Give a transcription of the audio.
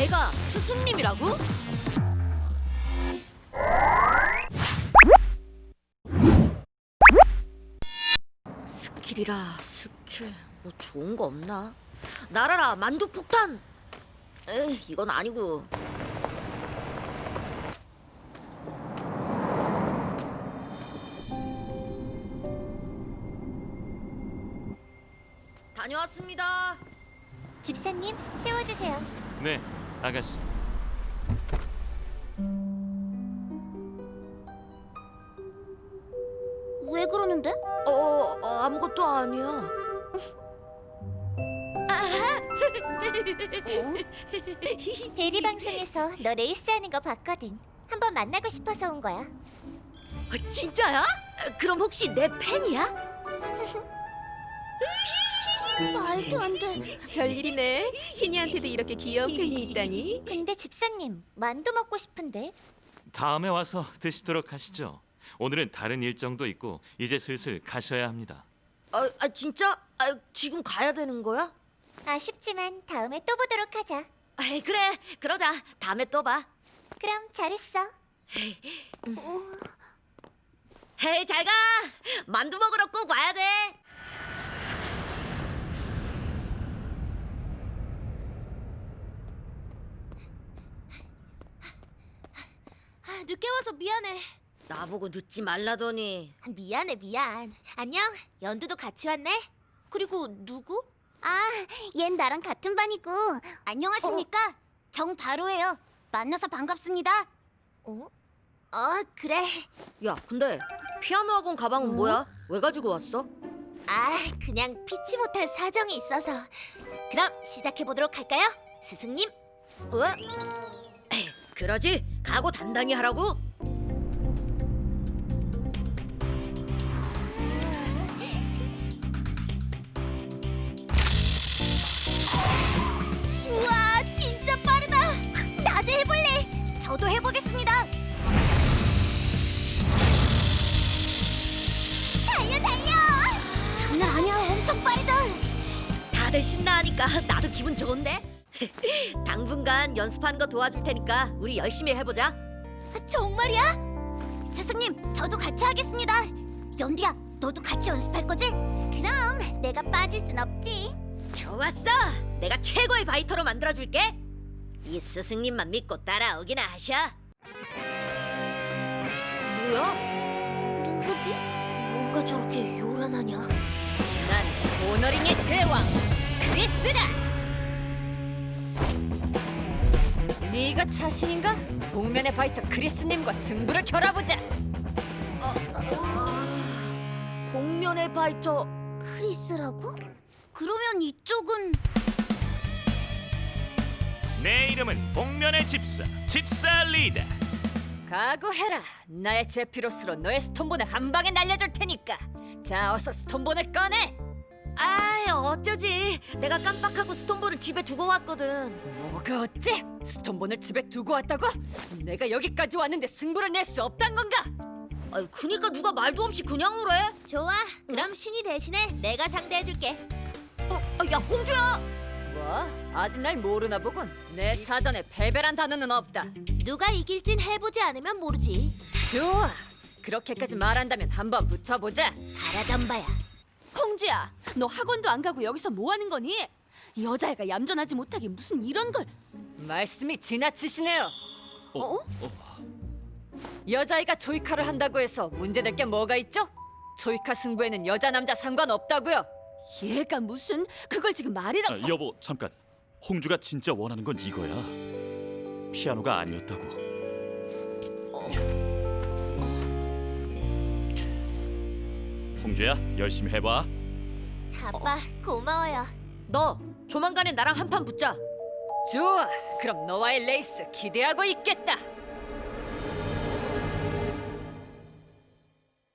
내가 스승님이라고? 스킬이라 스킬 뭐 좋은 거 없나? 날아라 만두 폭탄. 에 이건 아니고. 다녀왔습니다. 집사님 세워주세요. 네, 아가씨. 왜 그러는데? 어, 어 아무것도 아니야. 베리 방송에서 너 레이스하는 거 봤거든. 한번 만나고 싶어서 온 거야. 아, 진짜야? 그럼 혹시 내 팬이야? 말도 안 돼. 별일이네. 신이한테도 이렇게 귀여운 팬이 있다니. 근데 집사님 만두 먹고 싶은데. 다음에 와서 드시도록 하시죠. 오늘은 다른 일정도 있고 이제 슬슬 가셔야 합니다. 아, 아 진짜? 아, 지금 가야 되는 거야? 아쉽지만 다음에 또 보도록 하자. 아, 그래, 그러자. 다음에 또 봐. 그럼 잘했어. 헤이, 잘 가. 만두 먹으러 꼭 와야 돼. 늦게 와서 미안해. 나보고 늦지 말라더니. 미안해 미안. 안녕. 연두도 같이 왔네. 그리고 누구? 아, 얜 나랑 같은 반이고. 안녕하십니까? 정바로예요. 만나서 반갑습니다. 어? 어, 그래. 야, 근데 피아노 학원 가방은 뭐야? 왜 가지고 왔어? 아, 그냥 피치 못할 사정이 있어서. 그럼 시작해 보도록 할까요? 스승님. 왜? 그러지. 각오 단단히 하라고. 우와, 진짜 빠르다. 나도 해볼래. 저도 해보겠습니다. 달려, 달려. 장난 아니야, 엄청 빠르다. 다들 신나하니까 나도 기분 좋은데. 당분간 연습하는 거 도와줄 테니까 우리 열심히 해보자. 정말이야? 스승님, 저도 같이 하겠습니다. 연디야, 너도 같이 연습할 거지? 그럼 내가 빠질 순 없지. 좋았어. 내가 최고의 바이터로 만들어줄게. 이 스승님만 믿고 따라오기나 하셔. 뭐야? 누구지? 뭐가 저렇게 요란하냐? 난 오너링의 제왕 크리스라. 네가 자신인가? 복면의 바이터 크리스님과 승부를 겨뤄보자. 복면의 바이터. 크리스라고? 그러면 이쪽은 내 이름은 복면의 집사, 집사 리더. 각오해라. 나의 제피로스로 너의 스톤본을 한 방에 날려줄 테니까. 자, 어서 스톤본을 꺼내. 아, 어쩌지? 내가 깜빡하고 스톤볼을 집에 두고 왔거든. 뭐가 어째? 스톤본을 집에 두고 왔다고? 내가 여기까지 왔는데 승부를 낼 수 없단 건가? 아, 그니까 누가 말도 없이 그냥 오래? 좋아. 그럼 신이 대신에 내가 상대해줄게. 어, 아, 야, 홍주야. 뭐? 아직 날 모르나 보군. 내 사전에 패배란 단어는 없다. 누가 이길진 해보지 않으면 모르지. 좋아. 그렇게까지 말한다면 한번 붙어보자. 바라던 바야. 홍주야, 너 학원도 안 가고 여기서 뭐 하는 거니? 여자애가 얌전하지 못하게 무슨 이런 걸? 말씀이 지나치시네요. 어? 여자아이가 조이카를 한다고 해서 문제될 게 뭐가 있죠? 조이카 승부에는 여자 남자 상관없다고요. 얘가 무슨 그걸 지금 말이라? 아, 여보 잠깐 홍주가 진짜 원하는 건 이거야 피아노가 아니었다고 홍주야 열심히 해봐 아빠 고마워요. 너 조만간에 나랑 한판 붙자. 좋아. 그럼 너와의 레이스 기대하고 있겠다.